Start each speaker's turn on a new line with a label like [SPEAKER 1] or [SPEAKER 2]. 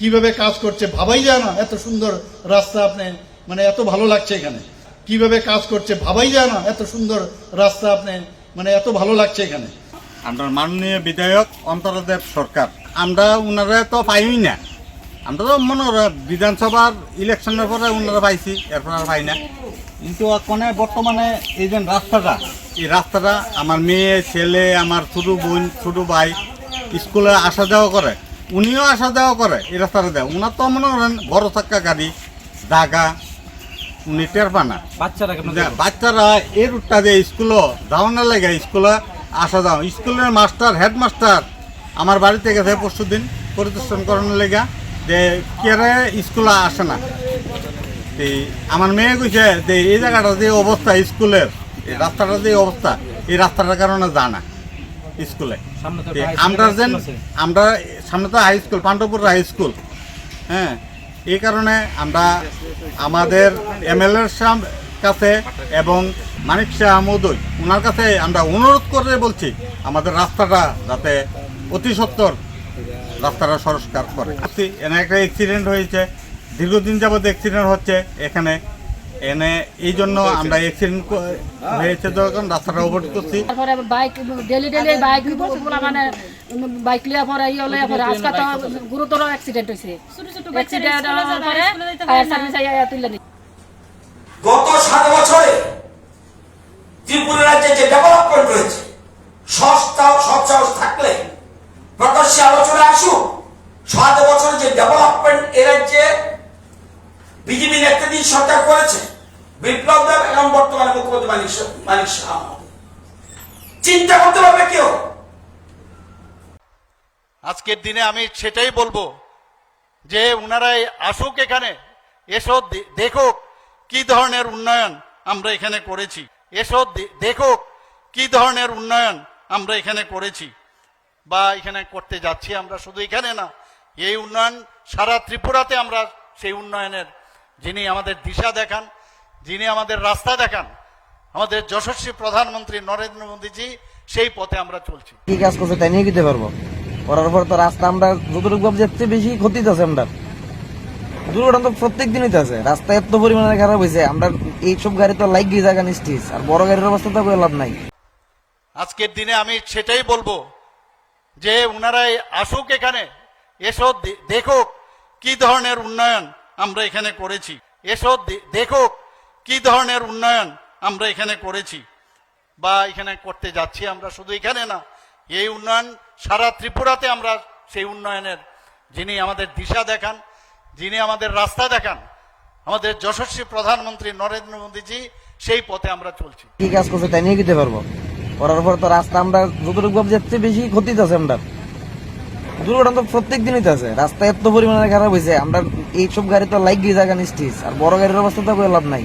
[SPEAKER 1] কীভাবে কাজ করছে ভাবাই যায় না, এত সুন্দর রাস্তা আপনি মানে এত ভালো লাগছে এখানে। কীভাবে কাজ করছে ভাবাই যায় না, এত সুন্দর রাস্তা আপনি মানে এত ভালো লাগছে এখানে।
[SPEAKER 2] আমরা মাননীয় বিধায়ক অন্তরদেব সরকার। আমরা উনারা তো পাইই না। আমরা তো মনে বিধানসভার ইলেকশনের পরে উনারা পাইছি, এরপর আর পাই না। কিন্তু ওখানে বর্তমানে এই যে রাস্তাটা, এই রাস্তাটা আমার মেয়ে, ছেলে, আমার ছোটো বোন, ছোটো ভাই, স্কুলে আসা যাওয়া করে। উনিও আসা যাওয়া করে এই রাস্তাটা দেয়। উনার তো মনে করেন বড় চাক্কা গাড়ি দাগা উনি টের পানা
[SPEAKER 3] বাচ্চারা
[SPEAKER 2] বাচ্চারা এই রুটটা দিয়ে স্কুলও যাও না লাগে স্কুলে আসা যাও স্কুলের মাস্টার হেডমাস্টার আমার বাড়িতে গেছে পরশু দিন পরিদর্শন করানোর লেগা যে কেরে স্কুলে আসে না। এই আমার মেয়ে কইছে যে এই জায়গাটা যে অবস্থা স্কুলের এই রাস্তাটা যে অবস্থা এই রাস্তাটার কারণে জানা স্কুলে। আমরা যেন আমরা সামনে তো high school Pandabpur high school হ্যাঁ এই কারণে আমরা আমাদের এমএলএর কাছে এবং মানিক শাহ মহোদয় ওনার কাছে আমরা অনুরোধ করে বলছি আমাদের রাস্তাটা যাতে অতি সত্তর রাস্তাটা সংস্কার করে। এনে একটা অ্যাক্সিডেন্ট হয়েছে দীর্ঘদিন যাবত অ্যাক্সিডেন্ট হচ্ছে এখানে এনে এই জন্য আমরা অ্যাক্সিডেন্ট হয়েছে যখন রাস্তাটা অবরোধ করছি।
[SPEAKER 4] তারপরে বাইক ডেলি ডেলি বাইক মানে বাইক লিয়া পরে ইয়ে লিয়া পরে আজকে তো গুরুতর অ্যাক্সিডেন্ট হয়েছে। অ্যাক্সিডেন্ট পরে ফায়ার সার্ভিস আইয়া
[SPEAKER 5] গত সাত বছরে ত্রিপুরা রাজ্যে যে ডেভেলপমেন্ট রয়েছে সস্তা সব সাহস থাকলে প্রকাশ্যে আলোচনা আসুক। সাত বছরে যে ডেভেলপমেন্ট সরকার করেছে, বিপ্লব দেব এবং বর্তমানে মুখ্যমন্ত্রী মানিক মানিক চিন্তা করতে পারবে কেউ।
[SPEAKER 1] আজকের দিনে আমি সেটাই বলব যে ওনারাই আসুক এখানে, এসো দেখুক কি ধরনের উন্নয়ন আমরা এখানে করেছি। এসো দেখুক কি ধরনের উন্নয়ন আমরা এখানে করেছি। বা এখানে করতে যাচ্ছি আমরা শুধু এখানে না, এই উন্নয়ন সারা ত্রিপুরাতে আমরা সেই উন্নয়নের যিনি আমাদের দিশা দেখান যিনি আমাদের রাস্তা দেখান আমাদের যশস্বী প্রধানমন্ত্রী নরেন্দ্র মোদীজি সেই পথে আমরা চলছি।
[SPEAKER 6] কি কাজ করছে তাই নিয়ে দিতে পারব? করার পর তো রাস্তা আমরা যতটুকু ভাবছি বেশি ক্ষতি আছে আমরা দুর্ঘটনা তো প্রত্যেক দিনই আছে। রাস্তা এত পরিমাণে খারাপ হয়েছে আমরা এইসব গাড়ি তো লাইক গিয়ে জায়গা নিচ্ছিস আর বড় গাড়ির অবস্থা তো লাভ নাই।
[SPEAKER 1] আজকের দিনে আমি সেটাই বলব যে ওনারাই আসুক এখানে এসো দেখুক কি ধরনের উন্নয়ন আমরা এখানে করেছি। এসো, দে- দেখুক কি ধরনের উন্নয়ন আমরা এখানে করেছি। বা এখানে করতে যাচ্ছি আমরা শুধু এখানে না, এই উন্নয়ন সারা ত্রিপুরাতে আমরা সেই উন্নয়নের, যিনি আমাদের দিশা দেখান, যিনি আমাদের রাস্তা দেখান, আমাদের যশস্বী প্রধানমন্ত্রী নরেন্দ্র মোদীজি, সেই পথে আমরা চলছি।
[SPEAKER 6] কি কাজ করছে তাই নিয়ে দিতে পারব? করার পর তো রাস্তা আমরা যতটুকু ভাবছি বেশি ক্ষতি আছে আমরা দুর্ঘটনা তো প্রত্যেক দিনই তো আছে। রাস্তা এত পরিমাণে খারাপ হয়েছে, আমরা এইসব গাড়ি তো লাইক গিয়ে জায়গা নিশ্চিত আর বড় গাড়ির অবস্থা তো লাভ নাই।